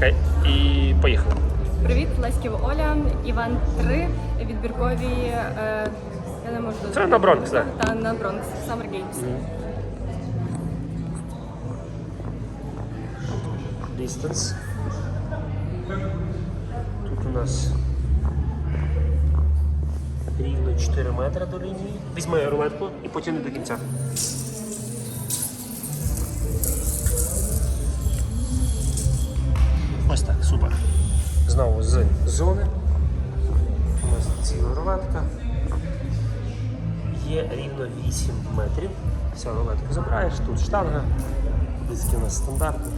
Чекай. І поїхали. Привіт, Леськів Оля, Іван 3, відбіркові. Е, я не можу Це на Бронкс, так? Та на Бронкс, Summer Games. Distance. Тут у нас рівно 4 метри до лінії. Візьми рулетку і потягни до кінця. Знову з зони. Нас ціла рулетка. Є рівно 8 метрів. Все, рулетку забираєш, тут штанга, диски у нас стандартні.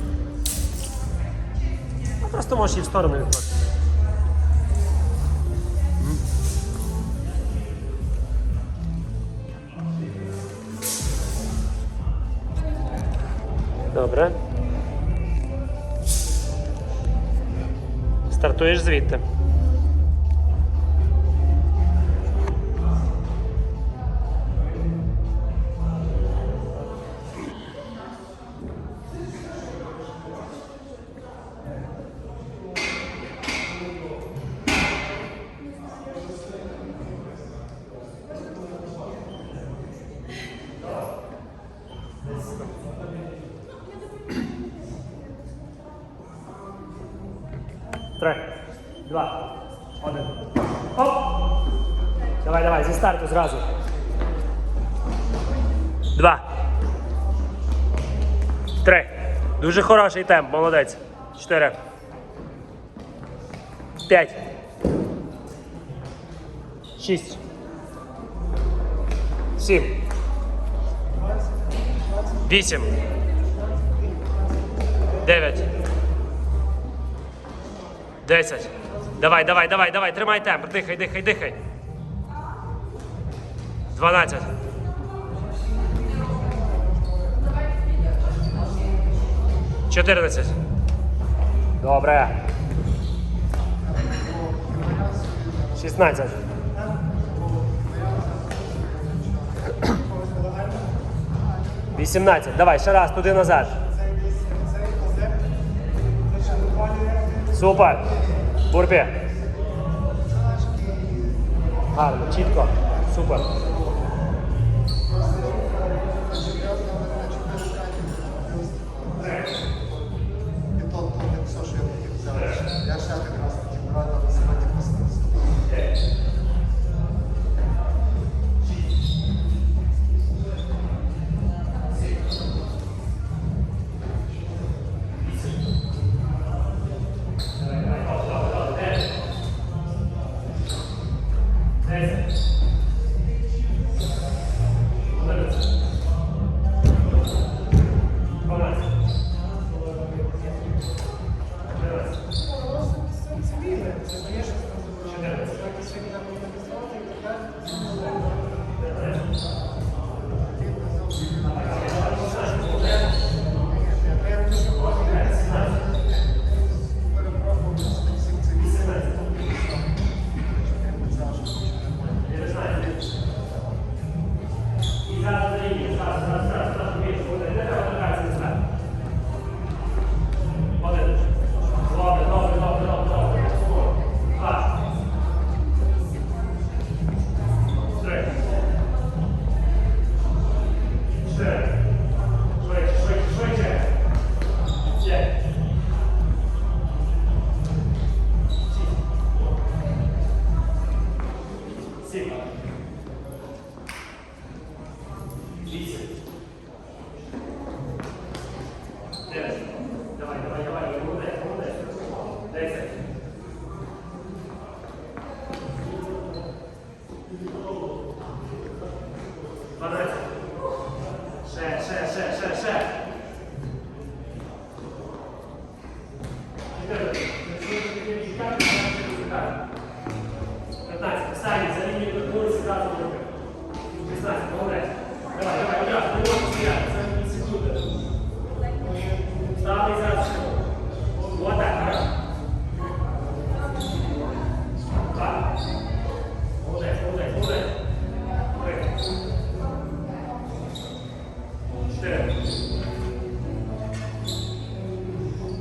Ну, Просто можеш її в сторону відкласти. Добре. Стартуєш звідти. Три, два, один. Оп! Давай, давай, зі старту зразу. Два. Три. Дуже хороший темп, молодець. Чотири. П'ять. Шість. Сім. Вісім. Дев'ять. Десять. Давай, давай, давай, давай, тримай темп. Дихай, дихай, дихай. Дванадцять. Чотирнадцять. Добре. Шістнадцять. Вісімнадцять. Давай, ще раз, туди назад. Super. Burpee. Harbi, çift kol. Super. Ще,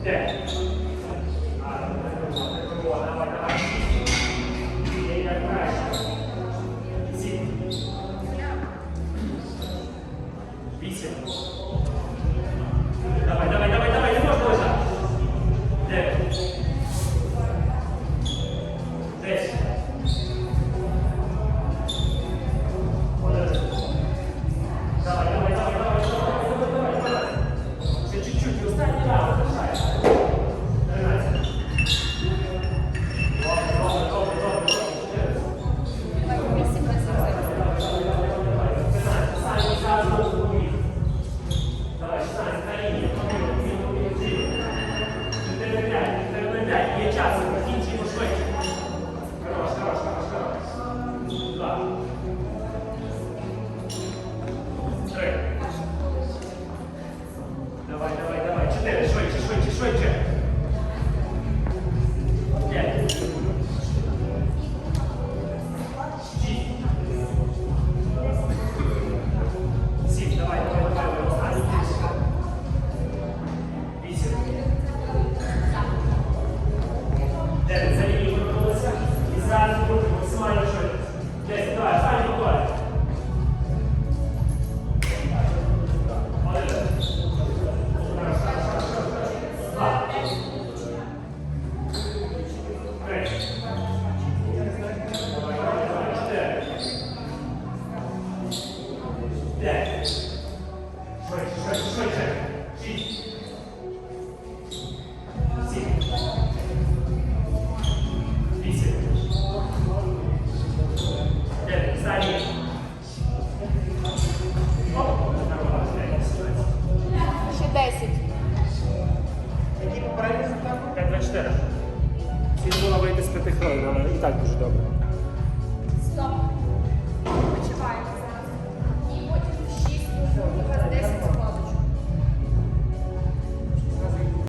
って。Czyli wolałbym te spety chronione, ale i tak dużo dobre. Stop.